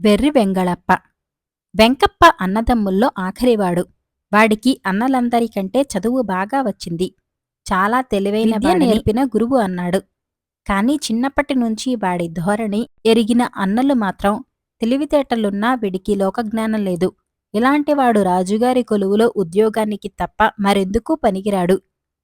వెర్రి వెంగళప్ప. వెంకప్ప అన్నదమ్ముల్లో ఆఖరివాడు. వాడికి అన్నలందరికంటే చదువు బాగా వచ్చింది. చాలా తెలివైన నేర్పిన గురువు అన్నాడు. కాని చిన్నప్పటి నుంచి వాడి ధోరణి ఎరిగిన అన్నలు మాత్రం తెలివితేటలున్నా వీడికి లోకజ్ఞానం లేదు. ఇలాంటివాడు రాజుగారి కొలువులో ఉద్యోగానికి తప్ప మరెందుకు పనికిరాడు?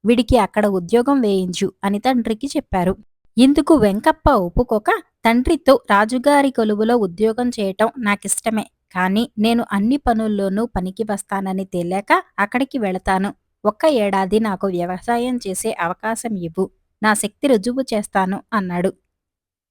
వీడికి అక్కడ ఉద్యోగం వేయించు అని తండ్రికి చెప్పారు. ఇందుకు వెంకప్ప ఒప్పుకోక తండ్రితో రాజుగారి కొలువులో ఉద్యోగం చేయటం నాకిష్టమే. కానీ నేను అన్ని పనుల్లోనూ పనికి వస్తానని తేలాక అక్కడికి వెళతాను. ఒక్క ఏడాది నాకు వ్యవసాయం చేసే అవకాశం ఇవ్వు. నా శక్తి రుజువు చేస్తాను అన్నాడు.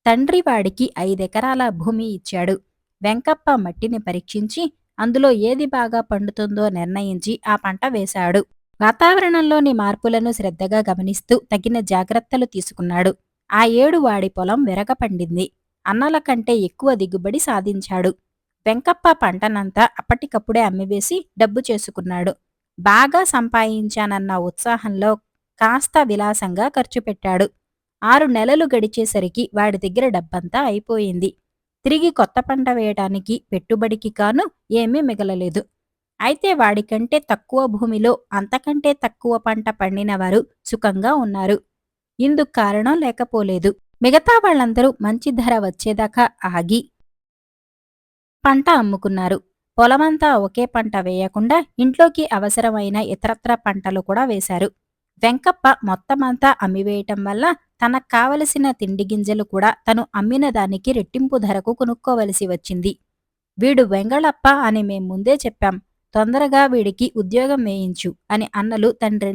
తండ్రి వాడికి ఐదెకరాల భూమి ఇచ్చాడు. వెంకప్ప మట్టిని పరీక్షించి అందులో ఏది బాగా పండుతుందో నిర్ణయించి ఆ పంట వేశాడు. వాతావరణంలోని మార్పులను శ్రద్ధగా గమనిస్తూ తగిన జాగ్రత్తలు తీసుకున్నాడు. ఆ ఏడు వాడి పొలం విరగపండింది అన్నల కంటే ఎక్కువ దిగుబడి సాధించాడు. వెంకప్ప పంటనంతా అప్పటికప్పుడే అమ్మివేసి డబ్బు చేసుకున్నాడు. బాగా సంపాదించానన్న ఉత్సాహంలో కాస్త విలాసంగా ఖర్చు పెట్టాడు. ఆరు నెలలు గడిచేసరికి వాడి దగ్గర డబ్బంతా అయిపోయింది. తిరిగి కొత్త పంట వేయటానికి పెట్టుబడికి కాను ఏమీ మిగలలేదు. అయితే వాడికంటే తక్కువ భూమిలో అంతకంటే తక్కువ పంట పండినవారు సుఖంగా ఉన్నారు. ఇందుకు కారణం లేకపోలేదు. మిగతా వాళ్ళందరూ మంచి ధర వచ్చేదాకా ఆగి పంట అమ్ముకున్నారు. పొలమంతా ఒకే పంట వేయకుండా ఇంట్లోకి అవసరమైన ఇతరత్ర పంటలు కూడా వేశారు. వెంకప్ప మొత్తమంతా అమ్మివేయటం వల్ల తనకు కావలసిన తిండి గింజలు కూడా తను అమ్మిన దానికి రెట్టింపు ధరకు కొనుక్కోవలసి వచ్చింది. వీడు వెంగళప్ప అని మేం ముందే చెప్పాం. తొందరగా వీడికి ఉద్యోగం వేయించు అని అన్నలు తండ్రి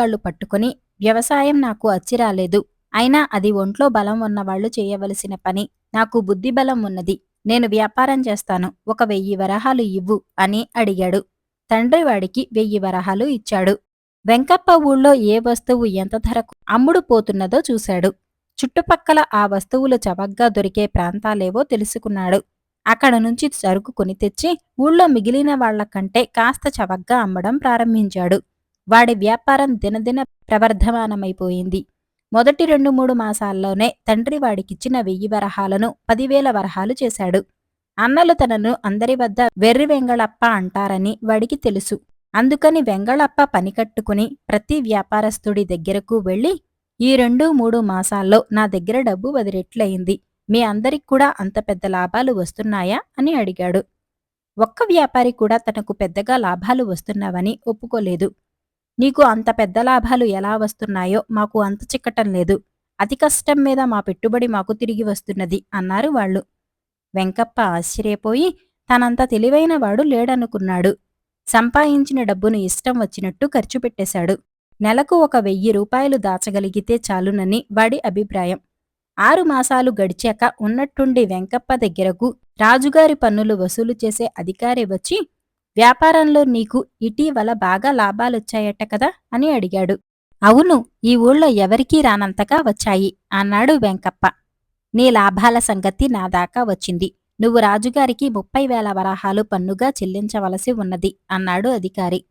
కళ్ళు పట్టుకుని వ్యవసాయం నాకు అచ్చిరాలేదు అయినా అది ఒంట్లో బలం ఉన్నవాళ్ళు చేయవలసిన పని. నాకు బుద్ధి బలం ఉన్నది. నేను వ్యాపారం చేస్తాను. ఒక వెయ్యి వరహాలు ఇవ్వు అని అడిగాడు. తండ్రి వాడికి వెయ్యి వరహాలు ఇచ్చాడు. వెంకప్ప ఊళ్ళో ఏ వస్తువు ఎంత ధరకు అమ్ముడు పోతున్నదో చూశాడు. చుట్టుపక్కల ఆ వస్తువులు చవగ్గా దొరికే ప్రాంతాలేవో తెలుసుకున్నాడు. అక్కడ నుంచి సరుకు కొని తెచ్చి ఊళ్ళో మిగిలిన వాళ్ళకంటే కాస్త చవగ్గా అమ్మడం ప్రారంభించాడు. వాడి వ్యాపారం దినదిన ప్రవర్ధమానమైపోయింది. మొదటి రెండు మూడు మాసాల్లోనే తండ్రి వాడికిచ్చిన వెయ్యి వరహాలను పదివేల వరహాలు చేశాడు. అన్నలు తనను అందరి వద్ద వెర్రి వెంగళప్ప అంటారని వాడికి తెలుసు. అందుకని వెంగళప్ప పనికట్టుకుని ప్రతి వ్యాపారస్తుడి దగ్గరకు వెళ్ళి ఈ రెండు మూడు మాసాల్లో నా దగ్గర డబ్బు వదిలేట్లయింది. మీ అందరికి కూడా అంత పెద్ద లాభాలు వస్తున్నాయా? అని అడిగాడు. ఒక్క వ్యాపారి కూడా తనకు పెద్దగా లాభాలు వస్తున్నావని ఒప్పుకోలేదు. నీకు అంత పెద్ద లాభాలు ఎలా వస్తున్నాయో మాకు అంత చిక్కటం లేదు. అతి కష్టం మీద మా పెట్టుబడి మాకు తిరిగి వస్తున్నది అన్నారు వాళ్ళు. వెంకప్ప ఆశ్చర్యపోయి తనంత తెలివైన వాడు లేడనుకున్నాడు. సంపాదించిన డబ్బును ఇష్టం వచ్చినట్టు ఖర్చు పెట్టేశాడు. నెలకు ఒక వెయ్యి రూపాయలు దాచగలిగితే చాలునని వాడి అభిప్రాయం. ఆరు మాసాలు గడిచాక ఉన్నట్టుండి వెంకప్ప దగ్గరకు రాజుగారి పన్నులు వసూలు చేసే అధికారి వచ్చి వ్యాపారంలో నీకు ఇటీవల బాగా లాభాలొచ్చాయట కదా? అని అడిగాడు. అవును ఈ ఊళ్ళో ఎవరికీ రానంతగా వచ్చాయి అన్నాడు వెంకప్ప. నీ లాభాల సంగతి నా దాకా వచ్చింది. నువ్వు రాజుగారికి ముప్పై వేల వరహాలు పన్నుగా చెల్లించవలసి ఉన్నది అన్నాడు అధికారి.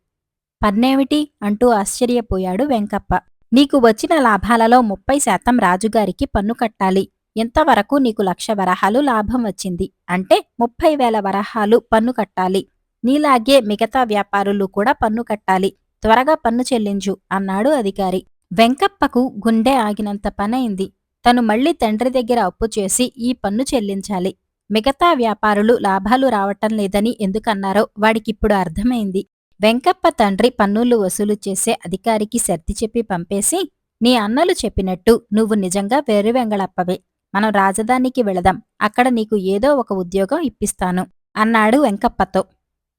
పన్నేమిటి? అంటూ ఆశ్చర్యపోయాడు వెంకప్ప. నీకు వచ్చిన లాభాలలో ముప్పై శాతం రాజుగారికి పన్ను కట్టాలి. ఇంతవరకు నీకు లక్ష వరహాలు లాభం వచ్చింది. అంటే ముప్పై వేల వరహాలు పన్ను కట్టాలి. నీలాగే మిగతా వ్యాపారులు కూడా పన్ను కట్టాలి. త్వరగా పన్ను చెల్లించు అన్నాడు అధికారి. వెంకప్పకు గుండె ఆగినంత పనైంది. తను మళ్ళీ తండ్రి దగ్గర అప్పు చేసి ఈ పన్ను చెల్లించాలి. మిగతా వ్యాపారులు లాభాలు రావటం లేదని ఎందుకన్నారో వాడికిప్పుడు అర్థమైంది. వెంకప్ప తండ్రి పన్నులు వసూలు చేసే అధికారికి సర్ది చెప్పి పంపేసి నీ అన్నలు చెప్పినట్టు నువ్వు నిజంగా వెర్రి వెంగళప్పవే. మనం రాజధానికి వెళదాం. అక్కడ నీకు ఏదో ఒక ఉద్యోగం ఇప్పిస్తాను అన్నాడు వెంకప్పతో.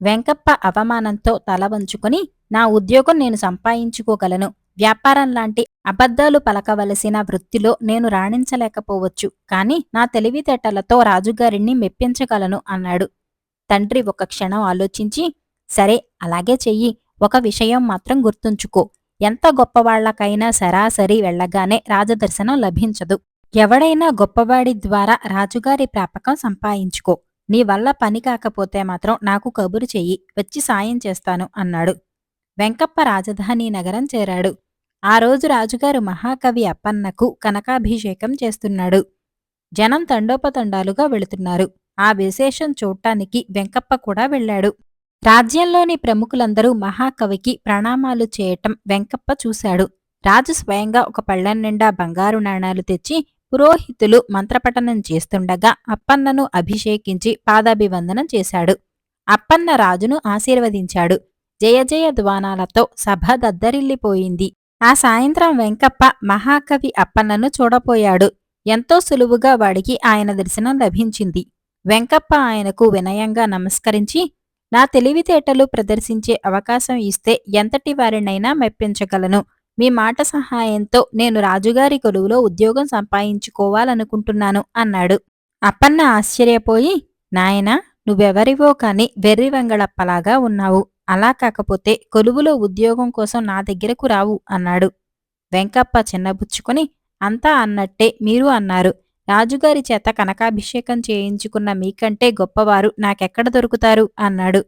వెంకప్ప అవమానంతో తల వంచుకొని నా ఉద్యోగం నేను సంపాదించుకోగలను. వ్యాపారం లాంటి అబద్ధాలు పలకవలసిన వృత్తిలో నేను రాణించలేకపోవచ్చు. కాని నా తెలివితేటలతో రాజుగారిని మెప్పించగలను అన్నాడు. తండ్రి ఒక క్షణం ఆలోచించి సరే అలాగే చెయ్యి. ఒక విషయం మాత్రం గుర్తుంచుకో. ఎంత గొప్పవాళ్ళకైనా సరాసరి వెళ్ళగానే రాజదర్శనం లభించదు. ఎవడైనా గొప్పవాడి ద్వారా రాజుగారి ప్రాపకం సంపాదించుకో. నీ వల్ల పని కాకపోతే మాత్రం నాకు కబురు చెయ్యి వచ్చి సాయం చేస్తాను అన్నాడు. వెంకప్ప రాజధాని నగరం చేరాడు. ఆ రోజు రాజుగారు మహాకవి అప్పన్నకు కనకాభిషేకం చేస్తున్నాడు. జనం తండోపతండాలుగా వెళుతున్నారు. ఆ విశేషం చూడటానికి వెంకప్ప కూడా వెళ్ళాడు. రాజ్యంలోని ప్రముఖులందరూ మహాకవికి ప్రణామాలు చేయటం వెంకప్ప చూశాడు. రాజు స్వయంగా ఒక పళ్ళెం నిండా బంగారు నాణాలు తెచ్చి పురోహితులు మంత్రపఠనం చేస్తుండగా అప్పన్నను అభిషేకించి పాదాభివందనం చేశాడు. అప్పన్న రాజును ఆశీర్వదించాడు. జయ జయ ధ్వానాలతో సభ దద్దరిల్లిపోయింది. ఆ సాయంత్రం వెంకప్ప మహాకవి అప్పన్నను చూడపోయాడు. ఎంతో సులువుగా వాడికి ఆయన దర్శనం లభించింది. వెంకప్ప ఆయనకు వినయంగా నమస్కరించి నా తెలివితేటలు ప్రదర్శించే అవకాశం ఇస్తే ఎంతటి వారినైనా మెప్పించగలను. మీ మాట సహాయంతో నేను రాజుగారి కొలువులో ఉద్యోగం సంపాదించుకోవాలనుకుంటున్నాను అన్నాడు. అప్పన్న ఆశ్చర్యపోయి నాయనా నువ్వెవరివో కాని వెర్రి వెంగళప్పలాగా ఉన్నావు. అలా కాకపోతే కొలువులో ఉద్యోగం కోసం నా దగ్గరకు రావు అన్నాడు. వెంకప్ప చిన్నబుచ్చుకొని అంతా అన్నట్టే మీరు అన్నారు. రాజుగారి చేత కనకాభిషేకం చేయించుకున్న మీకంటే గొప్పవారు నాకెక్కడ దొరుకుతారు? అన్నాడు.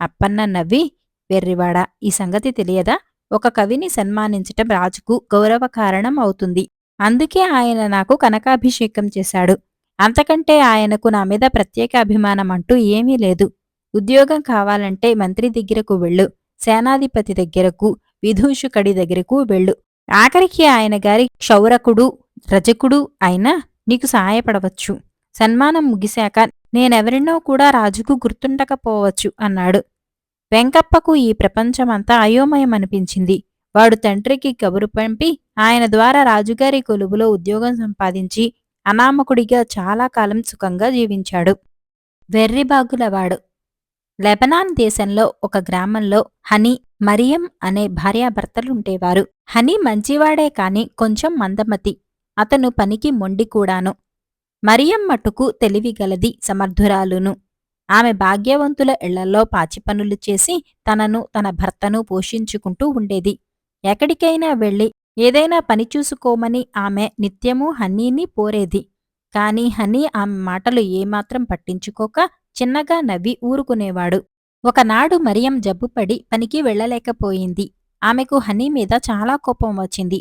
అప్పన్న నవ్వి వెర్రివాడా ఈ సంగతి తెలియదా? ఒక కవిని సన్మానించటం రాజుకు గౌరవ కారణం అవుతుంది. అందుకే ఆయన నాకు కనకాభిషేకం చేశాడు. అంతకంటే ఆయనకు నా మీద ప్రత్యేక అభిమానం అంటూ ఏమీ లేదు. ఉద్యోగం కావాలంటే మంత్రి దగ్గరకు వెళ్ళు సేనాధిపతి దగ్గరకు విధూషుకడి దగ్గరకు వెళ్ళు. ఆఖరికి ఆయన గారి క్షౌరకుడు రజకుడు అయినా నీకు సహాయపడవచ్చు. సన్మానం ముగిశాక నేనెవరినో కూడా రాజుకు గుర్తుండకపోవచ్చు అన్నాడు. వెంకప్పకు ఈ ప్రపంచమంతా అయోమయమనిపించింది. వాడు తండ్రికి కబురు పంపి ఆయన ద్వారా రాజుగారి కొలువులో ఉద్యోగం సంపాదించి అనామకుడిగా చాలా కాలం సుఖంగా జీవించాడు. వెర్రిబాగులవాడు లెబనాన్ దేశంలో ఒక గ్రామంలో హనీ మరియం అనే భార్యాభర్తలుండేవారు. హనీ మంచివాడే కాని కొంచెం మందమతి. అతను పనికి మొండి కూడాను. మరియం మటుకు తెలివిగలది సమర్థురాలును. ఆమె భాగ్యవంతుల ఇళ్ళలో పాచిపనులు చేసి తనను తన భర్తను పోషించుకుంటూ ఉండేది. ఎక్కడికైనా వెళ్ళి ఏదైనా పని చూసుకోమని ఆమె నిత్యమూ హనీని పోరేది. కాని హనీ ఆమె మాటలు ఏమాత్రం పట్టించుకోక చిన్నగా నవ్వి ఊరుకునేవాడు. ఒకనాడు మరియం జబ్బుపడి పనికి వెళ్ళలేకపోయింది. ఆమెకు హనీ మీద చాలా కోపం వచ్చింది.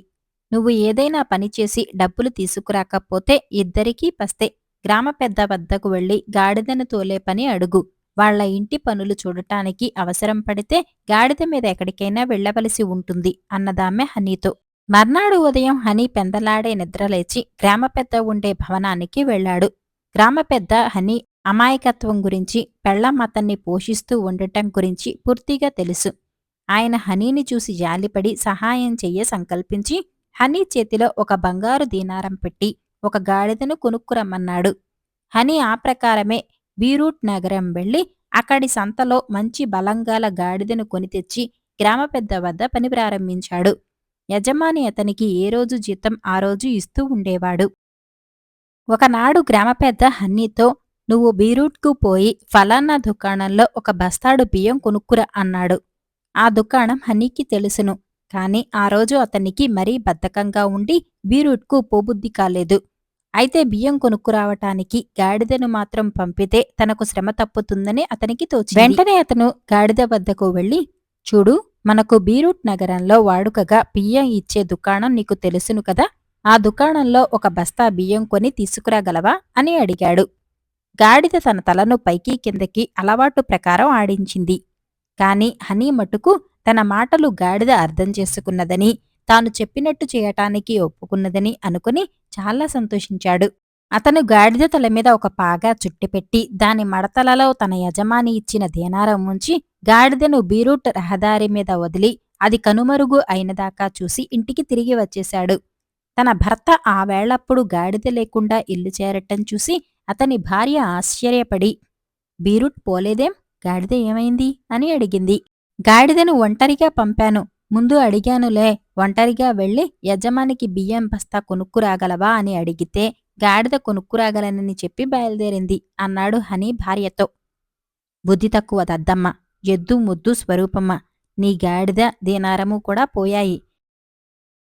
నువ్వు ఏదైనా పనిచేసి డబ్బులు తీసుకురాకపోతే ఇద్దరికీ పస్తే. గ్రామ పెద్ద వద్దకు వెళ్ళి గాడిదను తోలే పని అడుగు. వాళ్ళ ఇంటి పనులు చూడటానికి అవసరం పడితే గాడిద మీద ఎక్కడికైనా వెళ్ళవలసి ఉంటుంది అన్నదామె హనీతో. మర్నాడు ఉదయం హనీ పెందలాడే నిద్రలేచి గ్రామ పెద్ద ఉండే భవనానికి వెళ్ళాడు. గ్రామ పెద్ద హనీ అమాయకత్వం గురించి పెళ్ళం అతన్ని పోషిస్తూ ఉండటం గురించి పూర్తిగా తెలుసు. ఆయన హనీని చూసి జాలిపడి సహాయం చెయ్య సంకల్పించి హనీ చేతిలో ఒక బంగారు దీనారం పెట్టి ఒక గాడిదను కొనుక్కురమ్మన్నాడు. హనీ ఆ ప్రకారమే బీరూట్ నగరం వెళ్ళి అక్కడి సంతలో మంచి బలంగాల గాడిదను కొని తెచ్చి గ్రామ పెద్ద వద్ద పని ప్రారంభించాడు. యజమాని అతనికి ఏ రోజు జీతం ఆ రోజు ఇస్తూ ఉండేవాడు. ఒకనాడు గ్రామ పెద్ద హన్నీతో నువ్వు బీరూట్కు పోయి ఫలానా దుకాణంలో ఒక బస్తాడు బియ్యం కొనుక్కురా అన్నాడు. ఆ దుకాణం హనీకి తెలుసును. కాని ఆ రోజు అతనికి మరీ బద్ధకంగా ఉండి బీరూట్కు పోబుద్ధి కాలేదు. అయితే బియ్యం కొనుక్కురావటానికి గాడిదను మాత్రం పంపితే తనకు శ్రమ తప్పుతుందని అతనికి తోచి వెంటనే అతను గాడిద వద్దకు వెళ్ళి చూడు మనకు బీరూట్ నగరంలో వాడుకగా బియ్యం ఇచ్చే దుకాణం నీకు తెలుసును కదా? ఆ దుకాణంలో ఒక బస్తా బియ్యం కొని తీసుకురాగలవా? అని అడిగాడు. గాడిద తన తలను పైకి కిందకి అలవాటు ప్రకారం ఆడించింది. కాని హనీ మటుకు తన మాటలు గాడిద అర్థం చేసుకున్నదని తాను చెప్పినట్టు చేయటానికి ఒప్పుకున్నదని అనుకుని చాలా సంతోషించాడు. అతను గాడిద తల మీద ఒక పాగా చుట్టిపెట్టి దాని మడతలలో తన యజమాని ఇచ్చిన దేనారం ఉంచి గాడిదను బీరూట్ రహదారి మీద వదిలి అది కనుమరుగు అయినదాకా చూసి ఇంటికి తిరిగి వచ్చేశాడు. తన భర్త ఆ వేళప్పుడు గాడిద లేకుండా ఇల్లు చేరటం చూసి అతని భార్య ఆశ్చర్యపడి బీరూట్ పోలేదేం? గాడిద ఏమైంది? అని అడిగింది. గాడిదను ఒంటరిగా పంపాను. ముందు అడిగానులే ఒంటరిగా వెళ్ళి యజమానికి బియ్యం బస్తా కొనుక్కురాగలవా అని అడిగితే గాడిద కొనుక్కురాగలనని చెప్పి బయలుదేరింది అన్నాడు హనీ భార్యతో. బుద్ధి తక్కువ దద్దమ్మ ఎద్దు ముద్దు స్వరూపమ్మ నీ గాడిద దీనారము కూడా పోయాయి.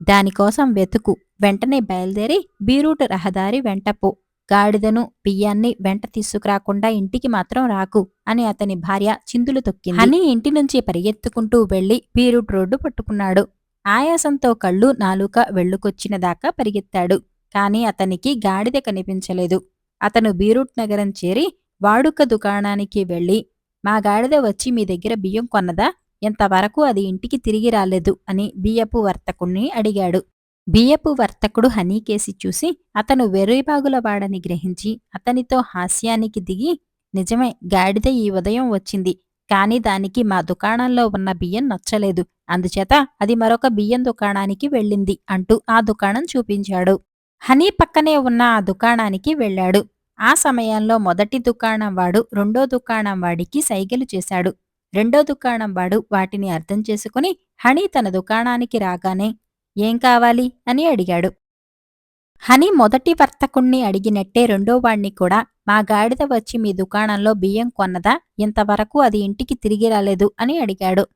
దానికోసం వెతుకు వెంటనే బయలుదేరి బీరూట్ రహదారి వెంటపో గాడిదను బియ్యాన్ని వెంట తీసుకురాకుండా ఇంటికి మాత్రం రాకు అని అతని భార్య చిందులు తొక్కింది. హనీ ఇంటి నుంచి పరిగెత్తుకుంటూ వెళ్ళి బీరూట్ రోడ్డు పట్టుకున్నాడు. ఆయాసంతో కళ్ళు నాలుక వెళ్ళుకొచ్చిన దాకా పరిగెత్తాడు. కాని అతనికి గాడిద కనిపించలేదు. అతను బీరూట్ నగరం చేరి వాడుక దుకాణానికి వెళ్ళి మా గాడిద వచ్చి మీ దగ్గర బియ్యం కొన్నదా? ఎంతవరకు అది ఇంటికి తిరిగి రాలేదు? అని బియ్యపు వర్తకుణ్ణి అడిగాడు. బియ్యపు వర్తకుడు హనీకేసి చూసి అతను వెర్రిబాగుల వాడని గ్రహించి అతనితో హాస్యానికి దిగి నిజమే గాడిద ఈ ఉదయం వచ్చింది కాని దానికి మా దుకాణంలో ఉన్న బియ్యం నచ్చలేదు. అందుచేత అది మరొక బియ్యం దుకాణానికి వెళ్ళింది అంటూ ఆ దుకాణం చూపించాడు. హనీ పక్కనే ఉన్న ఆ దుకాణానికి వెళ్ళాడు. ఆ సమయంలో మొదటి దుకాణం వాడు రెండో దుకాణం వాడికి సైగలు చేశాడు. రెండో దుకాణం వాడు వాటిని అర్థం చేసుకుని హనీ తన దుకాణానికి రాగానే ఏం కావాలి? అని అడిగాడు. హనీ మొదటి వర్తకుణ్ణి అడిగినట్టే రెండో వాణ్ణి కూడా మా గాడిద వచ్చి మీ దుకాణంలో బియ్యం కొన్నదా? ఇంతవరకు అది ఇంటికి తిరిగి రాలేదు అని అడిగాడు.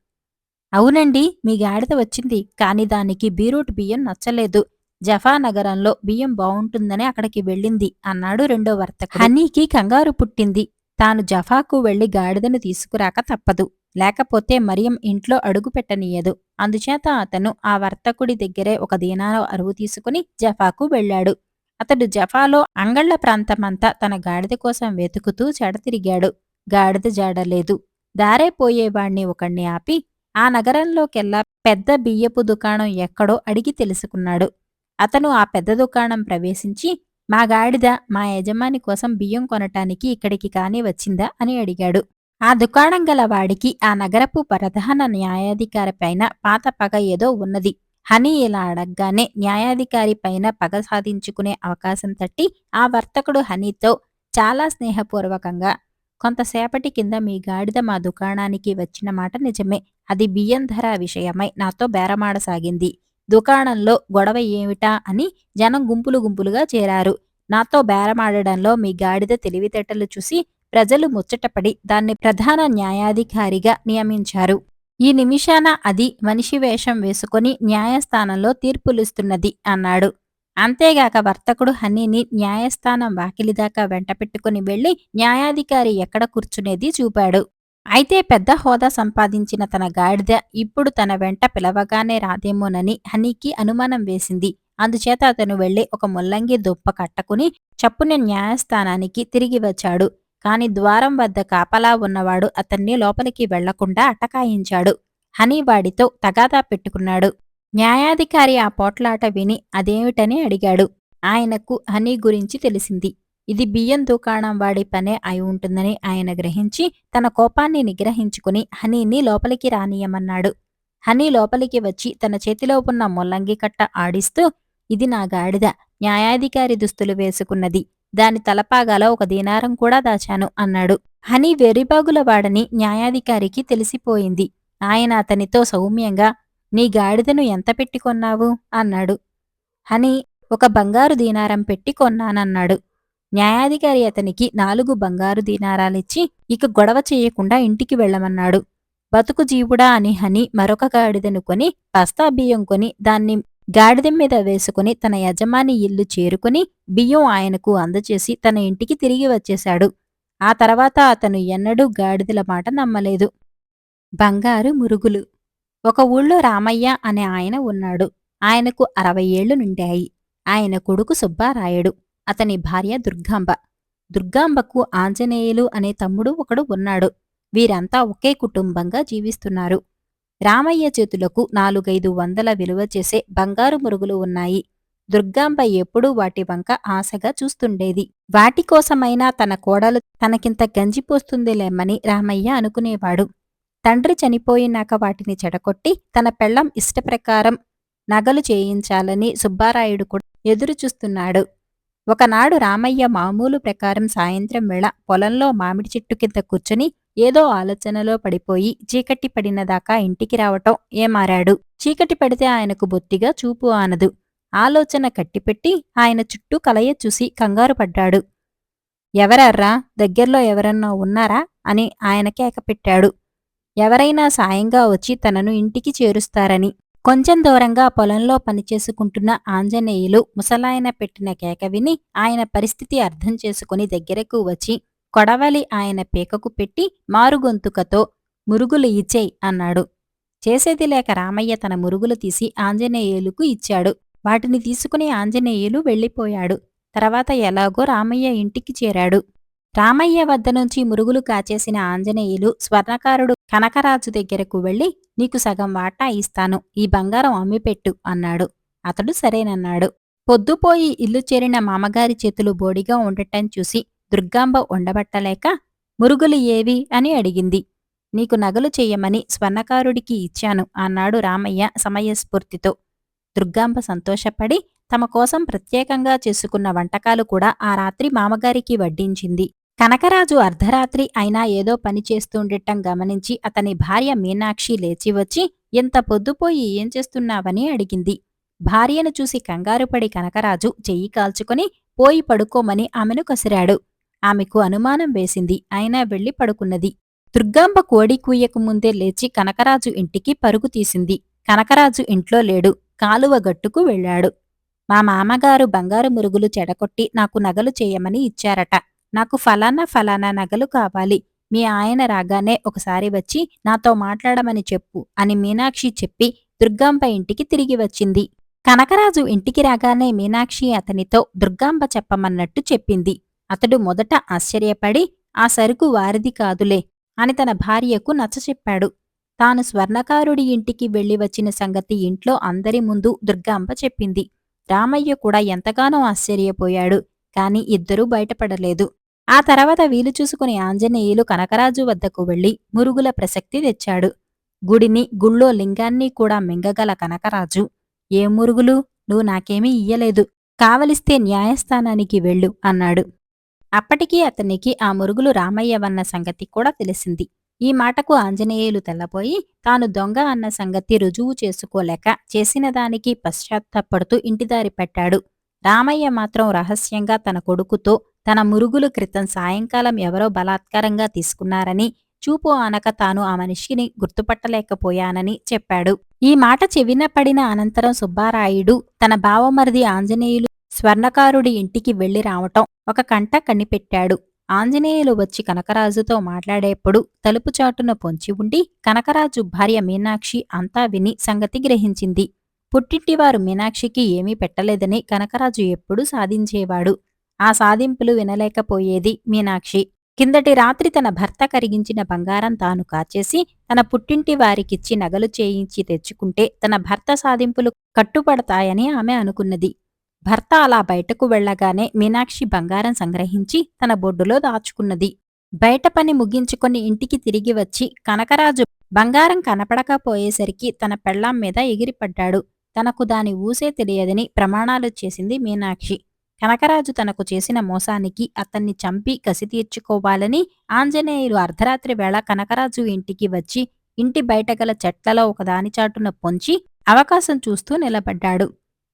అవునండి మీ గాడిద వచ్చింది కాని దానికి బీరూట్ బియ్యం నచ్చలేదు. జఫా నగరంలో బియ్యం బావుంటుందని అక్కడికి వెళ్ళింది అన్నాడు రెండో వర్తకుడు. హనీకి కంగారు పుట్టింది. తాను జఫాకు వెళ్ళి గాడిదను తీసుకురాక తప్పదు. లేకపోతే మరియం ఇంట్లో అడుగు పెట్టనీయదు. అందుచేత అతను ఆ వర్తకుడి దగ్గరే ఒక దీనాలో అరువు తీసుకుని జఫాకు వెళ్ళాడు. అతడు జఫాలో అంగళ్ళ ప్రాంతమంతా తన గాడిద కోసం వెతుకుతూ చెడతిరిగాడు గాడిద జాడలేదు దారేపోయేవాణ్ణి ఒకణ్ణి ఆపి ఆ నగరంలోకెల్లా పెద్ద బియ్యపు దుకాణం ఎక్కడో అడిగి తెలుసుకున్నాడు. అతను ఆ పెద్ద దుకాణం ప్రవేశించి మా గాడిద మా యజమాని కోసం బియ్యం కొనటానికి ఇక్కడికి కాని వచ్చిందా? అని అడిగాడు. ఆ దుకాణం గల వాడికి ఆ నగరపు ప్రధాన న్యాయాధికారి పైన పాత పగ ఏదో ఉన్నది. హనీ ఇలా అడగగానే న్యాయాధికారి పైన పగ సాధించుకునే అవకాశం తట్టి ఆ వర్తకుడు హనీతో చాలా స్నేహపూర్వకంగా కొంతసేపటి కింద మీ గాడిద మా దుకాణానికి వచ్చిన మాట నిజమే. అది బియ్యం ధర విషయమై నాతో బేరమాడసాగింది దుకాణంలో గొడవ ఏమిటా? అని జనం గుంపులు గుంపులుగా చేరారు. నాతో బేరమాడడంలో మీ గాడిద తెలివితేటలు చూసి ప్రజలు ముచ్చటపడి దాన్ని ప్రధాన న్యాయాధికారిగా నియమించారు. ఈ నిమిషాన అది మనిషి వేషం వేసుకుని న్యాయస్థానంలో తీర్పులిస్తున్నది అన్నాడు. అంతేగాక వర్తకుడు హనీని న్యాయస్థానం వాకిలిదాకా వెంటపెట్టుకుని వెళ్ళి న్యాయాధికారి ఎక్కడ కూర్చునేది చూపాడు. అయితే పెద్ద హోదా సంపాదించిన తన గాడిద ఇప్పుడు తన వెంట పిలవగానే రాదేమోనని హనీకి అనుమానం వేసింది. అందుచేత అతను వెళ్ళి ఒక ముల్లంగి దుప్ప కట్టుకుని చప్పున న్యాయస్థానానికి తిరిగి వచ్చాడు. కాని ద్వారం వద్ద కాపలా ఉన్నవాడు అతన్ని లోపలికి వెళ్ళకుండా అటకాయించాడు. హనీ వాడితో తగాదా పెట్టుకున్నాడు. న్యాయాధికారి ఆ పోట్లాట విని అదేమిటని అడిగాడు. ఆయనకు హనీ గురించి తెలిసింది. ఇది బియ్యం దుకాణం వాడి పనే అయి ఉంటుందని ఆయన గ్రహించి తన కోపాన్ని నిగ్రహించుకుని హనీని లోపలికి రానియమన్నాడు. హనీ లోపలికి వచ్చి తన చేతిలో ఉన్న ముల్లంగి కట్ట ఆడిస్తూ ఇది నా గాడిద. న్యాయాధికారి దుస్తులు వేసుకున్నది. దాని తలపాగాలో ఒక దీనారం కూడా దాచాను అన్నాడు. హనీ వెర్రిబాగుల వాడని న్యాయాధికారికి తెలిసిపోయింది. ఆయన అతనితో సౌమ్యంగా నీ గాడిదను ఎంత పెట్టి కొన్నావు? అన్నాడు. హనీ ఒక బంగారు దీనారం పెట్టి కొన్నానన్నాడు. న్యాయాధికారి అతనికి నాలుగు బంగారు దీనారాలిచ్చి ఇక గొడవ చేయకుండా ఇంటికి వెళ్ళమన్నాడు. బతుకు జీవుడా అని హని మరొక గాడిదను కొని బస్తా బియ్యం కొని దాన్ని గాడిద మీద వేసుకుని తన యజమాని ఇల్లు చేరుకుని బియ్యం ఆయనకు అందచేసి తన ఇంటికి తిరిగి వచ్చేశాడు. ఆ తర్వాత అతను ఎన్నడూ గాడిదల మాట నమ్మలేదు. బంగారు మురుగులు. ఒక ఊళ్ళో రామయ్య అనే ఆయన ఉన్నాడు. ఆయనకు అరవై ఏళ్ళు నిండాయి. ఆయన కొడుకు సుబ్బారాయుడు. అతని భార్య దుర్గాంబ. దుర్గాంబకు ఆంజనేయులు అనే తమ్ముడు ఒకడు ఉన్నాడు. వీరంతా ఒకే కుటుంబంగా జీవిస్తున్నారు. రామయ్య చేతులకు నాలుగైదు వందల విలువ చేసే బంగారు మురుగులు ఉన్నాయి. దుర్గాంబ ఎప్పుడూ వాటి వంక ఆశగా చూస్తుండేది. వాటి కోసమైనా తన కోడలు తనకింత గంజిపోస్తుందిలేమని రామయ్య అనుకునేవాడు. తండ్రి చనిపోయినాక వాటిని చెడగొట్టి తన పెళ్ళం ఇష్టప్రకారం నగలు చేయించాలని సుబ్బారాయుడు కూడా ఎదురుచూస్తున్నాడు. ఒకనాడు రామయ్య మామూలు ప్రకారం సాయంత్రం వేళ పొలంలో మామిడి చెట్టు కింద కూర్చుని ఏదో ఆలోచనలో పడిపోయి చీకటి పడినదాకా ఇంటికి రావటం ఏమారాడు. చీకటి పడితే ఆయనకు బొత్తిగా చూపు ఆనదు. ఆలోచన కట్టిపెట్టి ఆయన చుట్టూ కలయ చూసి కంగారు పడ్డాడు. ఎవరర్రా? దగ్గర్లో ఎవరన్నా ఉన్నారా? అని ఆయన కేకపెట్టాడు ఎవరైనా సాయంగా వచ్చి తనను ఇంటికి చేరుస్తారని కొంచెం దూరంగా పొలంలో పనిచేసుకుంటున్న ఆంజనేయులు ముసలాయన పెట్టిన కేక విని ఆయన పరిస్థితి అర్థం చేసుకుని దగ్గరకు వచ్చి కొడవలి ఆయన పీకకు పెట్టి మారుగొంతుకతో మురుగులు ఇచ్చేయ్ అన్నాడు. చేసేది లేక రామయ్య తన మురుగులు తీసి ఆంజనేయులకు ఇచ్చాడు. వాటిని తీసుకుని ఆంజనేయులు వెళ్ళిపోయాడు. తర్వాత ఎలాగో రామయ్య ఇంటికి చేరాడు. రామయ్య వద్ద నుంచి మురుగులు కాచేసిన ఆంజనేయులు స్వర్ణకారుడు కనకరాజు దగ్గరకు వెళ్ళి నీకు సగం వాటా ఇస్తాను ఈ బంగారం అమ్మిపెట్టు అన్నాడు. అతడు సరేనన్నాడు. పొద్దుపోయి ఇల్లు చేరిన మామగారి చేతులు బోడిగా ఉండటం చూసి దుర్గాంబ ఉండబట్టలేక మురుగులు ఏవి? అని అడిగింది. నీకు నగలు చెయ్యమని స్వర్ణకారుడికి ఇచ్చాను అన్నాడు రామయ్య సమయస్ఫూర్తితో. దుర్గాంబ సంతోషపడి తమ కోసం ప్రత్యేకంగా చేసుకున్న వంటకాలు కూడా ఆ రాత్రి మామగారికి వడ్డించింది. కనకరాజు అర్ధరాత్రి అయినా ఏదో పని చేస్తుండటం గమనించి అతని భార్య మీనాక్షి లేచి వచ్చి ఎంత పొద్దుపోయి ఏం చేస్తున్నావని అడిగింది. భార్యను చూసి కంగారుపడి కనకరాజు చెయ్యి కాల్చుకొని పోయి పడుకోమని ఆమెను కసిరాడు. ఆమెకు అనుమానం వేసింది. అయినా వెళ్ళి పడుకున్నది. దుర్గాంబ కోడి కూయకు ముందే లేచి కనకరాజు ఇంటికి పరుగు తీసింది. కనకరాజు ఇంట్లో లేడు. కాలువ గట్టుకు వెళ్ళాడు. మా మామగారు బంగారు మురుగులు చెడగొట్టి నాకు నగలు చేయమని ఇచ్చారట. నాకు ఫలానా ఫలానా నగలు కావాలి. మీ ఆయన రాగానే ఒకసారి వచ్చి నాతో మాట్లాడమని చెప్పు అని మీనాక్షి చెప్పి దుర్గాంబ ఇంటికి తిరిగి వచ్చింది. కనకరాజు ఇంటికి రాగానే మీనాక్షి అతనితో దుర్గాంబ చెప్పమన్నట్టు చెప్పింది. అతడు మొదట ఆశ్చర్యపడి ఆ సరుకు వారిది కాదులే అని తన భార్యకు నచ్చచెప్పాడు తాను స్వర్ణకారుడి ఇంటికి వెళ్ళి వచ్చిన సంగతి ఇంట్లో అందరి ముందు దుర్గాంబ చెప్పింది. రామయ్య కూడా ఎంతగానో ఆశ్చర్యపోయాడు కాని ఇద్దరూ బయటపడలేదు. ఆ తర్వాత వీలు చూసుకుని ఆంజనేయులు కనకరాజు వద్దకు వెళ్ళి మురుగుల ప్రసక్తి తెచ్చాడు. గుడిని గుళ్ళో లింగాన్ని కూడా మింగగల కనకరాజు ఏ మురుగులు? నువ్వు నాకేమీ ఇయ్యలేదు. కావలిస్తే న్యాయస్థానానికి వెళ్ళు అన్నాడు. అప్పటికీ అతనికి ఆ మురుగులు రామయ్యవన్న సంగతి కూడా తెలిసింది. ఈ మాటకు ఆంజనేయులు తెల్లబోయి తాను దొంగ అన్న సంగతి రుజువు చేసుకోలేక చేసిన దానికి పశ్చాత్తపడుతూ ఇంటిదారి పెట్టాడు. రామయ్య మాత్రం రహస్యంగా తన కొడుకుతో తన మురుగులు క్రితం సాయంకాలం ఎవరో బలాత్కారంగా తీసుకున్నారని చూపు ఆనక తాను ఆ మనిషిని గుర్తుపట్టలేకపోయానని చెప్పాడు. ఈ మాట చెవిన పడిన అనంతరం సుబ్బారాయుడు తన బావమరిది ఆంజనేయులు స్వర్ణకారుడి ఇంటికి వెళ్ళి రావటం ఒక కంట కనిపెట్టాడు. ఆంజనేయులు వచ్చి కనకరాజుతో మాట్లాడేప్పుడు తలుపు చాటున పొంచి ఉండి కనకరాజు భార్య మీనాక్షి అంతా విని సంగతి గ్రహించింది. పుట్టింటివారు మీనాక్షికి ఏమీ పెట్టలేదని కనకరాజు ఎప్పుడూ సాధించేవాడు. ఆ సాధింపులు వినలేకపోయేది మీనాక్షి. కిందటి రాత్రి తన భర్త కరిగించిన బంగారం తాను కాచేసి తన పుట్టింటి వారికిచ్చి నగలు చేయించి తెచ్చుకుంటే తన భర్త సాధింపులు కట్టుపడతాయని ఆమె అనుకున్నది. భర్త అలా బయటకు వెళ్ళగానే మీనాక్షి బంగారం సంగ్రహించి తన బొడ్డులో దాచుకున్నది. బయట పని ముగించుకొని ఇంటికి తిరిగి వచ్చి కనకరాజు బంగారం కనపడకపోయేసరికి తన పెళ్ళాం మీద ఎగిరిపడ్డాడు. తనకు దాని ఊసే తెలియదని ప్రమాణాలు చేసింది మీనాక్షి. కనకరాజు తనకు చేసిన మోసానికి అతన్ని చంపి కసి తీర్చుకోవాలని ఆంజనేయులు అర్ధరాత్రి వేళ కనకరాజు ఇంటికి వచ్చి ఇంటి బయట గల చెట్లలో ఒకదాని చాటున పొంచి అవకాశం చూస్తూ నిలబడ్డాడు.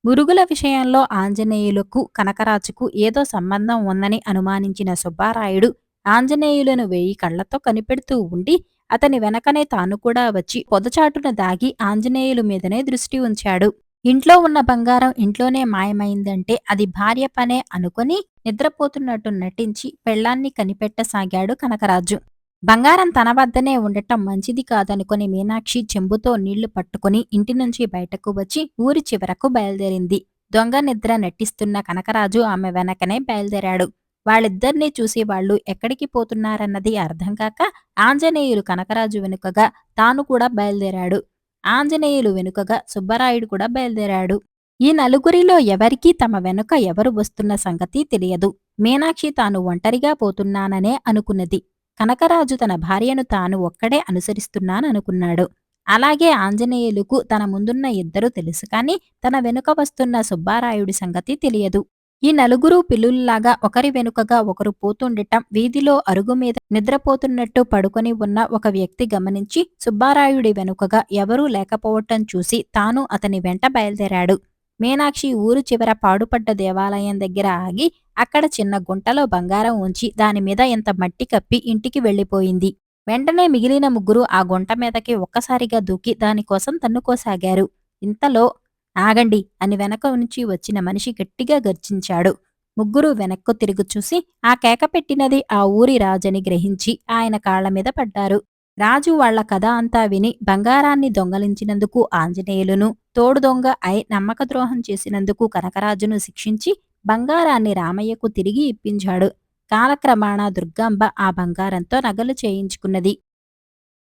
మురుగుల విషయంలో ఆంజనేయులకు కనకరాజుకు ఏదో సంబంధం ఉందని అనుమానించిన సుబ్బారాయుడు ఆంజనేయులను వేయి కళ్ళతో కనిపెడుతూ ఉండి అతని వెనకనే తాను కూడా వచ్చి పొదచాటున దాగి ఆంజనేయులు మీదనే దృష్టి ఉంచాడు. ఇంట్లో ఉన్న బంగారం ఇంట్లోనే మాయమైందంటే అది భార్య పనే అనుకుని నిద్రపోతున్నట్టు నటించి పెళ్ళాన్ని కనిపెట్టసాగాడు కనకరాజు. బంగారం తన వద్దనే ఉండటం మంచిది కాదనుకుని మీనాక్షి చెంబుతో నీళ్ళు పట్టుకుని ఇంటి నుంచి బయటకు వచ్చి ఊరి చివరకు బయలుదేరింది. దొంగ నిద్ర నటిస్తున్న కనకరాజు ఆమె వెనకనే బయలుదేరాడు. వాళ్ళిద్దరినీ చూసి వాళ్ళు ఎక్కడికి పోతున్నారన్నది అర్థం కాక ఆంజనేయులు కనకరాజు వెనుకగా తాను కూడా బయలుదేరాడు. ఆంజనేయులు వెనుకగా సుబ్బరాయుడు కూడా బయలుదేరాడు. ఈ నలుగురిలో ఎవరికీ తమ వెనుక ఎవరు వస్తున్న సంగతి తెలియదు. మీనాక్షి తాను ఒంటరిగా పోతున్నాననే అనుకున్నది. కనకరాజు తన భార్యను తాను ఒక్కడే అనుసరిస్తున్నాననుకున్నాడు. అలాగే ఆంజనేయులకు తన ముందున్న ఇద్దరు తెలుసు కాని తన వెనుక వస్తున్న సుబ్బారాయుడి సంగతి తెలియదు. ఈ నలుగురు పిల్లుల్లాగా ఒకరి వెనుకగా ఒకరు పోతుండటం వీధిలో అరుగు మీద నిద్రపోతున్నట్టు పడుకొని ఉన్న ఒక వ్యక్తి గమనించి సుబ్బారాయుడి వెనుకగా ఎవరూ లేకపోవటం చూసి తాను అతని వెంట బయలుదేరాడు. మీనాక్షి ఊరు చివర పాడుపడ్డ దేవాలయం దగ్గర ఆగి అక్కడ చిన్న గుంటలో బంగారం ఉంచి దానిమీద ఇంత మట్టి కప్పి ఇంటికి వెళ్ళిపోయింది. వెంటనే మిగిలిన ముగ్గురు ఆ గుంట మీదకి ఒక్కసారిగా దూకి దానికోసం తన్నుకోసాగారు. ఇంతలో ఆగండి అని వెనక నుంచి వచ్చిన మనిషి గట్టిగా గర్జించాడు. ముగ్గురు వెనక్కు తిరుగు చూసి ఆ కేక పెట్టినది ఆ ఊరి రాజని గ్రహించి ఆయన కాళ్ళ మీద పడ్డారు. రాజు వాళ్ళ కథ అంతా విని బంగారాన్ని దొంగలించినందుకు ఆంజనేయులును తోడు దొంగ అయి నమ్మకద్రోహం చేసినందుకు కనకరాజును శిక్షించి బంగారాన్ని రామయ్యకు తిరిగి ఇప్పించాడు. కాలక్రమాణ దుర్గాంబ ఆ బంగారంతో నగలు చేయించుకున్నది.